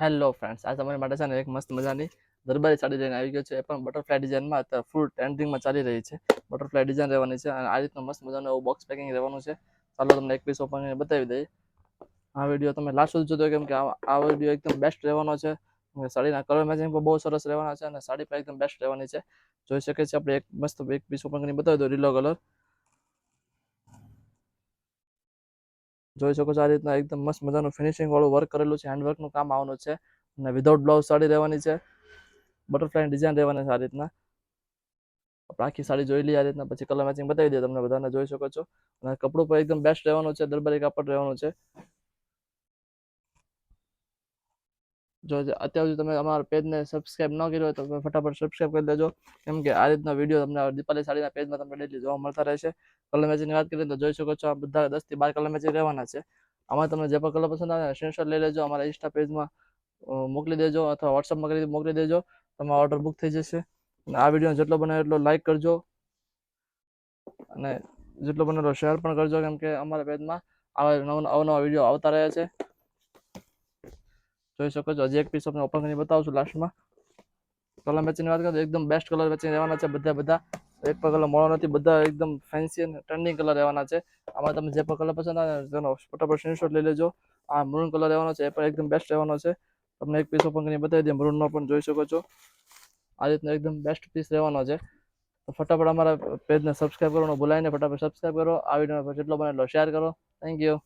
Hello friends આ તમારી માટે છે ને એક મસ્ત મજાની દરબારી સાડી લઈને આવી ગયો છે. એ પણ બટરફ્લાય ડિઝાઇનમાં અત્યારે ફૂલ ટ્રેન્ડિંગમાં ચાલી રહી છે. બટરફ્લાય ડિઝાઇન રહેવાની છે અને આ રીતનું મસ્ત મજાનું એવું બોક્સ પેકિંગ રહેવાનું છે. ચાલો તમને એક પીસ ઓપન કરીને બતાવી દઈએ. આ વીડિયો તમે લાસ્ટ સુધી જોતો કેમ કે આ વીડિયો એકદમ બેસ્ટ રહેવાનો છે. સાડીના કલર મેચિંગ પણ બહુ સરસ રહેવાના છે અને સાડી પણ એકદમ બેસ્ટ રહેવાની છે. જોઈ શકે છે આપણે એક મસ્ત એક પીસ ઓપન કરીને બતાવી દો રીલો કલર જોઈ શકો છો આ રીતના એકદમ મસ્ત મજાનું ફિનિશિંગ વાળું વર્ક કરેલું છે હેન્ડવર્કનું કામ આવવાનું છે અને વિધાઉટ બ્લાઉઝ સાડી રહેવાની છે બટરફ્લાય ડિઝાઇન રહેવાની છે આ રીતના. આપણે આખી સાડી જોઈ લઈએ આ રીતના, પછી કલર મેચિંગ બતાવી દઈએ તમને બધાને, જોઈ શકો છો. અને કપડું પણ એકદમ બેસ્ટ રહેવાનું છે, દરબારી કાપડ રહેવાનું છે. જો અત્યાર સુધી તમે અમારા પેજને સબસ્ક્રાઇબ ન કર્યો હોય તો ફટાફટ સબસ્ક્રાઇબ કરી દેજો. કેમ કે આ રીતના વીડિયો તમને દીપાલી સાડીના પેજમાં તમને ડેલી જોવા મળતા રહેશે. કલર મેચની વાત કરીએ તો જોઈ શકો છો આ બધા દસથી બાર કલર મેચિંગ રહેવાના છે. આમાં તમને જે પણ કલર પસંદ આવે સ્ક્રીનશોટ લઈ લેજો, અમારા ઇન્સ્ટા પેજમાં મોકલી દેજો અથવા વોટ્સઅપમાં કરી, મોકલી દેજો. તમારો ઓર્ડર બુક થઈ જશે. અને આ વીડિયો જેટલો બને એટલો લાઇક કરજો. અને જેટલો બને એટલો શેર પણ કરજો, કેમ કે અમારા પેજમાં આવા નવા નવા વીડિયો આવતા રહે છે. જોઈ શકો છો. હજી એક પીસ તમને ઓપન કરીને બતાવું લાસ્ટમાં કલર મેચિંગની વાત કરીએ એકદમ બેસ્ટ કલર મેચિંગ રહેવાના છે બધા બધા. એક પણ કલર મોડો નથી, બધા એકદમ ફેન્સી અને ટ્રેન્ડિંગ કલર રહેવાના છે. આમાં તમે જે પણ કલર પસંદ આવે તેનો ફટાફટ સ્ક્રીનશોટ લઈ લેજો. આ મરૂન કલર રહેવાનો છે, એ પણ એકદમ બેસ્ટ રહેવાનો છે. તમને એક પીસ ઓપન કરીને બતાવી દઈએ મરૂનનો પણ જોઈ શકો છો. આ રીતનો એકદમ બેસ્ટ પીસ રહેવાનો છે. તો ફટાફટ અમારા પેજને સબસ્ક્રાઈબ કરવાનું ભૂલાઈને ફટાફટ સબસ્ક્રાઈબ કરો. આ વીડિયો જેટલો બને એટલો શેર કરો. Thank you